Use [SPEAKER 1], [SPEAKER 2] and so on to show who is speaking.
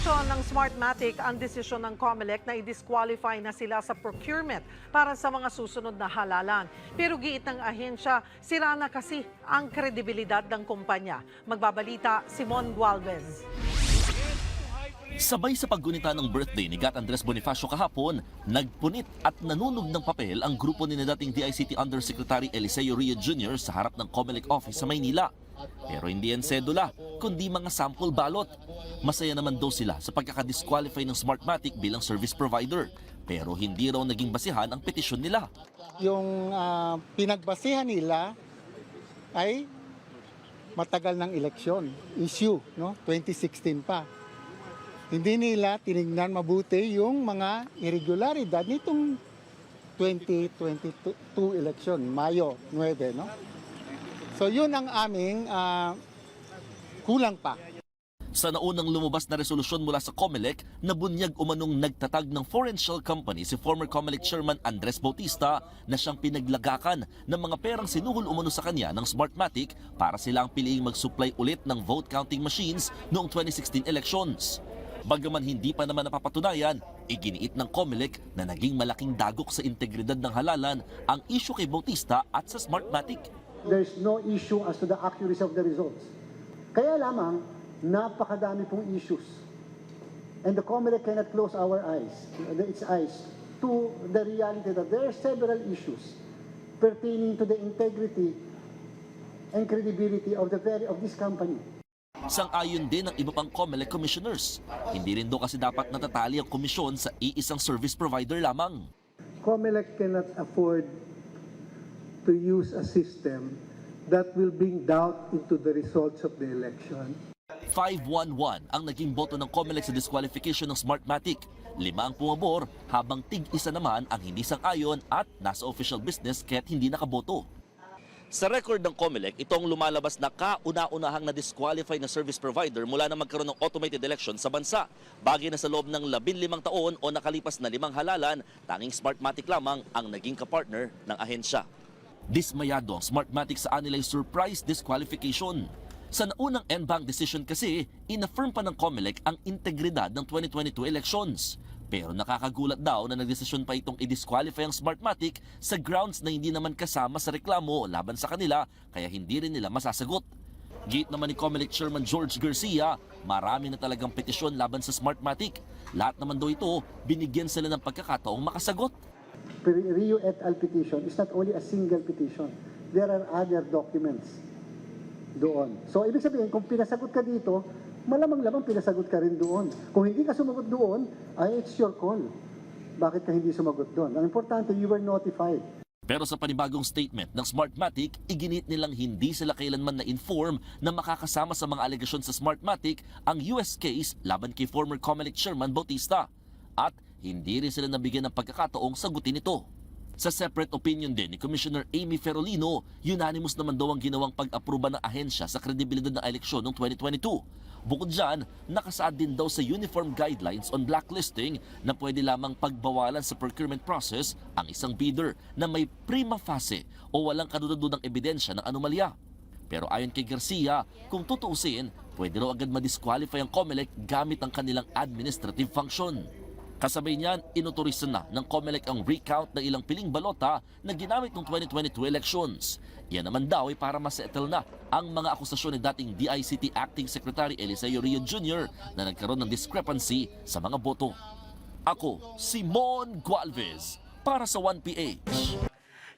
[SPEAKER 1] Kinwestiyon ng Smartmatic ang desisyon ng COMELEC na i-disqualify na sila sa procurement para sa mga susunod na halalan. Pero giit ng ahensya, sira na kasi ang kredibilidad ng kumpanya. Magbabalita, Simon Gualvez.
[SPEAKER 2] Sabay sa paggunita ng birthday ni Gat Andres Bonifacio kahapon, nagpunit at nanunog ng papel ang grupo ni dating DICT Undersecretary Eliseo Rio Jr. sa harap ng COMELEC office sa Maynila. Pero hindi yan sedula, kundi mga sample balot. Masaya naman daw sila sa pagkakadisqualify ng Smartmatic bilang service provider. Pero hindi raw naging basihan ang petisyon nila.
[SPEAKER 3] yung ah, pinagbasihan nila ay matagal ng eleksyon, issue, no? 2016 pa. Hindi nila tinignan mabuti yung mga irregularidad nitong 2022 election, Mayo 9, no? So yun ang aming ah, kulang pa.
[SPEAKER 2] Sa naunang lumabas na resolusyon mula sa COMELEC, nabunyag umanong nagtatag ng foreign shell company si former COMELEC Chairman Andres Bautista na siyang pinaglagakan ng mga perang sinuhol umano sa kanya ng Smartmatic para sila ang piliing mag-supply ulit ng vote counting machines noong 2016 elections. Bagaman hindi pa naman napapatunayan, iginiit ng COMELEC na naging malaking dagok sa integridad ng halalan ang issue kay Bautista at sa Smartmatic.
[SPEAKER 4] there's no issue as to the accuracy of the results. Kaya lamang, napakadami pong issues. And the COMELEC cannot close our eyes, its eyes, to the reality that there are several issues pertaining to the integrity and credibility of the very of this company.
[SPEAKER 2] Sang-ayon din ng iba pang COMELEC commissioners. Hindi rin daw kasi dapat natatali ang komisyon sa iisang service provider lamang.
[SPEAKER 5] COMELEC cannot afford to use a system that will bring doubt into the results of the election.
[SPEAKER 2] 511 ang naging boto ng COMELEC sa disqualification ng Smartmatic. Lima ang pumabor habang tig-isa naman ang hindi sang-ayon at nasa official business kaya't hindi nakaboto. Sa record ng COMELEC, ito ang lumalabas na kauna-unahang na-disqualify na service provider mula na magkaroon ng automated election sa bansa. Bagay na sa loob ng 15 taon o nakalipas na limang halalan, tanging Smartmatic lamang ang naging kapartner ng ahensya. Dismayado ang Smartmatic sa anilay surprise disqualification. Sa naunang NBank decision kasi, inaffirm pa ng COMELEC ang integridad ng 2022 elections. Pero nakakagulat daw na nagdesisyon pa itong i-disqualify ang Smartmatic sa grounds na hindi naman kasama sa reklamo laban sa kanila kaya hindi rin nila masasagot. Gate naman ni COMELEC Chairman George Garcia, marami na talagang petisyon laban sa Smartmatic. Lahat naman daw ito, binigyan sila ng pagkakataong makasagot.
[SPEAKER 4] Rio et al. petition is not only a single petition. There are other documents doon. So, ibig sabihin, kung pinasagot ka dito, malamang-lamang pinasagot ka rin doon. Kung hindi ka sumagot doon, ay it's your call. Bakit ka hindi sumagot doon? Ang importante, you were notified.
[SPEAKER 2] Pero sa panibagong statement ng Smartmatic, iginit nilang hindi sila kailanman na-inform na makakasama sa mga alegasyon sa Smartmatic ang US case laban kay former COMELEC Chairman Bautista. At hindi rin sila nabigyan ng pagkakataong sagutin ito. Sa separate opinion din ni Commissioner Amy Ferolino, unanimous naman daw ang ginawang pag-aproba ng ahensya sa kredibilidad ng eleksyon noong 2022. Bukod dyan, nakasaad din daw sa uniform guidelines on blacklisting na pwede lamang pagbawalan sa procurement process ang isang bidder na may prima facie o walang kadududang ebidensya ng anomalya. Pero ayon kay Garcia, kung tutuusin, pwede raw agad madisqualify ang COMELEC gamit ang kanilang administrative function. Kasabay niyan, inutorisan na ng COMELEC ang recount ng ilang piling balota na ginamit ng 2022 elections. Yan naman daw ay para masettle na ang mga akusasyon ni dating DICT Acting Secretary Eliseo Rio Jr. na nagkaroon ng discrepancy sa mga boto. Ako, Simon Gualvez, para sa 1PH.